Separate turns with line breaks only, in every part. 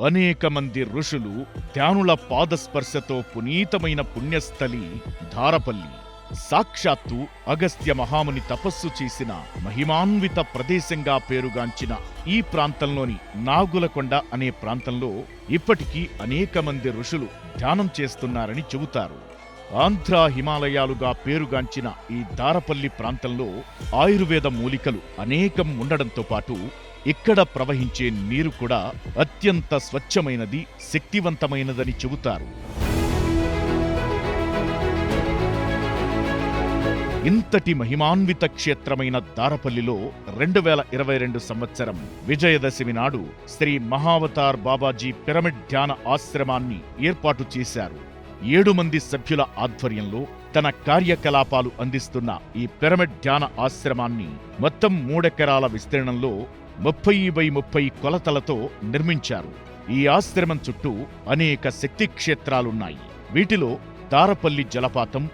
అనేక మంది ఋషులు ధ్యానుల పాదస్పర్శతో పునీతమైన పుణ్యస్థలి ధారపల్లి సాక్షాత్తు అగస్త్య మహాముని తపస్సు చేసిన మహిమాన్విత ప్రదేశంగా పేరుగాంచిన ఈ ప్రాంతంలోని నాగులకొండ అనే ప్రాంతంలో ఇప్పటికీ అనేక మంది ఋషులు ధ్యానం చేస్తున్నారని చెబుతారు. ఆంధ్ర హిమాలయాలుగా పేరుగాంచిన ఈ దారపల్లి ప్రాంతంలో ఆయుర్వేద మూలికలు అనేకం ఉండడంతో పాటు ఇక్కడ ప్రవహించే నీరు కూడా అత్యంత స్వచ్ఛమైనది శక్తివంతమైనదని చెబుతారు. ఇంతటి మహిమాన్విత క్షేత్రమైన దారపల్లిలో రెండు వేల ఇరవై రెండు సంవత్సరం విజయదశమి నాడు శ్రీ మహావతార్ బాబాజీ పిరమిడ్ ధ్యాన ఆశ్రమాన్ని ఏర్పాటు చేశారు. ఏడు మంది సభ్యుల ఆధ్వర్యంలో తన కార్యకలాపాలు అందిస్తున్న ఈ పిరమిడ్ ధ్యాన ఆశ్రమాన్ని మొత్తం మూడెకరాల విస్తీర్ణంలో ముప్పై బై ముప్పై కొలతలతో నిర్మించారు. ఈ ఆశ్రమం చుట్టూ అనేక శక్తి క్షేత్రాలున్నాయి వీటిలో దారపల్లి జలపాతం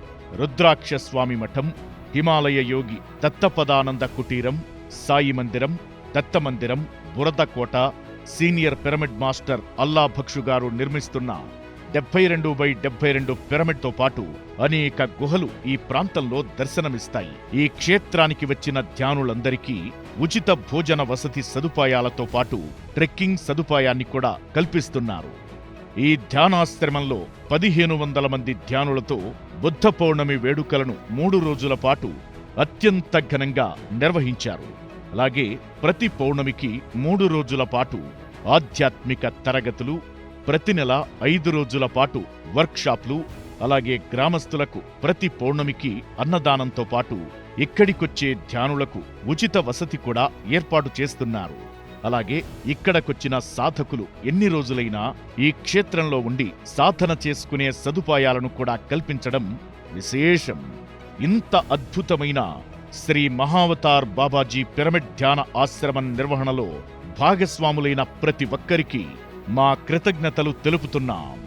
రుద్రాక్ష స్వామి మఠం హిమాలయ యోగి దత్తపదానంద కుటీరం సాయి మందిరం దత్త మందిరం Buradakota senior pyramid master Alla Bakshu గారు నిర్మిస్తున్న డెబ్బై రెండు బై డెబ్బై రెండు పిరమిడ్తో పాటు అనేక గుహలు ఈ ప్రాంతంలో దర్శనమిస్తాయి. ఈ క్షేత్రానికి వచ్చిన ధ్యానులందరికీ ఉచిత భోజన వసతి సదుపాయాలతో పాటు ట్రెక్కింగ్ సదుపాయాన్ని కూడా కల్పిస్తున్నారు. ఈ ధ్యానాశ్రమంలో పదిహేను వందల మంది ధ్యానులతో బుద్ధ పౌర్ణమి వేడుకలను మూడు రోజుల పాటు అత్యంత ఘనంగా నిర్వహించారు. అలాగే ప్రతి పౌర్ణమికి మూడు రోజుల పాటు ఆధ్యాత్మిక తరగతులు ప్రతి నెల ఐదు రోజుల పాటు వర్క్షాప్లు అలాగే గ్రామస్తులకు ప్రతి పౌర్ణమికి అన్నదానంతో పాటు ఇక్కడికొచ్చే ధ్యానులకు ఉచిత వసతి కూడా ఏర్పాటు చేస్తున్నారు. అలాగే ఇక్కడకొచ్చిన సాధకులు ఎన్ని రోజులైనా ఈ క్షేత్రంలో ఉండి సాధన చేసుకునే సదుపాయాలను కూడా కల్పించడం విశేషం. ఇంత అద్భుతమైన శ్రీ మహావతార్ బాబాజీ పిరమిడ్ ధ్యాన ఆశ్రమం నిర్వహణలో భాగస్వాములైన ప్రతి ఒక్కరికి మా కృతజ్ఞతలు తెలుపుతున్నాం.